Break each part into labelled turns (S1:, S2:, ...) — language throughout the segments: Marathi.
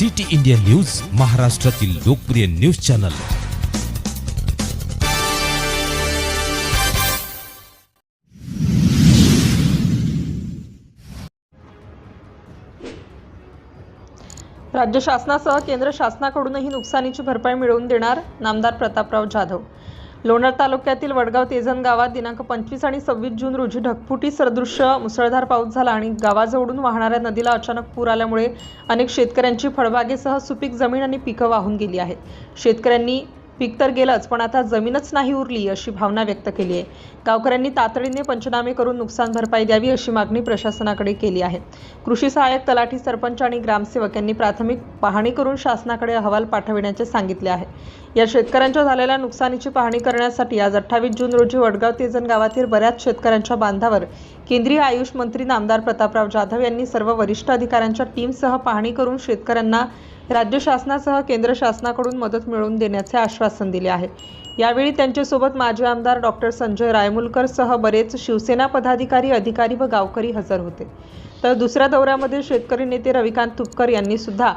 S1: सिटी इंडिया न्यूज महाराष्ट्रातील लोकप्रिय न्यूज चॅनल.
S2: राज्य शासनासह केंद्र शासनाकडूनही नुकसानीची भरपाई मिळवून देणार नामदार प्रतापराव जाधव. लोणार तालुक्यातील वडगाव तेझन गावात दिनांक पंचवीस आणि सव्वीस जून रोजी ढगफुटी सदृश्य मुसळधार पाऊस झाला आणि गावाजवळून वाहणाऱ्या नदीला अचानक पूर आल्यामुळे अनेक शेतकऱ्यांची फळबागेसह सुपीक जमीन आणि पिकं वाहून गेली आहेत. शेतकऱ्यांनी पीक तर गेलंच पण आता जमीनच नाही उरली अशी भावना व्यक्त केली आहे. गावकऱ्यांनी तातडीने पंचनामे करून नुकसान भरपाई द्यावी अशी मागणी प्रशासनाकडे केली आहे. कृषी सहाय्यक तलाठी सरपंच आणि ग्रामसेवक यांनी प्राथमिक पाहणी करून शासनाकडे अहवाल पाठविण्याचे सांगितले आहे. या शेतकऱ्यांच्या झालेल्या नुकसानीची पाहणी करण्यासाठी आज अठ्ठावीस जून रोजी वडगाव तेजन गावातील बऱ्याच शेतकऱ्यांच्या बांधावर केंद्रीय आयुष मंत्री नामदार प्रतापराव जाधव यांनी सर्व वरिष्ठ अधिकाऱ्यांच्या टीमसह पाहणी करून शेतकऱ्यांना राज्य शासनासह केंद्र शासनाकडून मदत मिळवून देण्याचे आश्वासन दिले आहे. यावेळी त्यांच्यासोबत माजी आमदार डॉक्टर संजय रायमुलकर सह बरेच शिवसेना पदाधिकारी अधिकारी व गावकरी हजर होते. तर दुसऱ्या दौऱ्यामध्ये शेतकरी नेते रविकांत तुपकर यांनी सुद्धा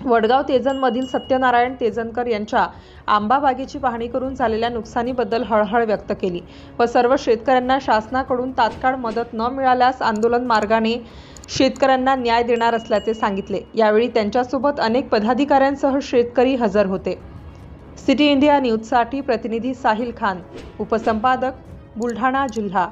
S2: वडगाव तेजनमधील सत्यनारायण तेजनकर यांच्या आंबा बागेची पाहणी करून झालेल्या नुकसानीबद्दल हळहळ व्यक्त केली व सर्व शेतकऱ्यांना शासनाकडून तात्काळ मदत न मिळाल्यास आंदोलन मार्गाने शेतकऱ्यांना न्याय देणार असल्याचे सांगितले. यावेळी त्यांच्यासोबत अनेक पदाधिकाऱ्यांसह शेतकरी हजर होते. सिटी इंडिया न्यूजसाठी प्रतिनिधी साहिल खान उपसंपादक बुलढाणा जिल्हा.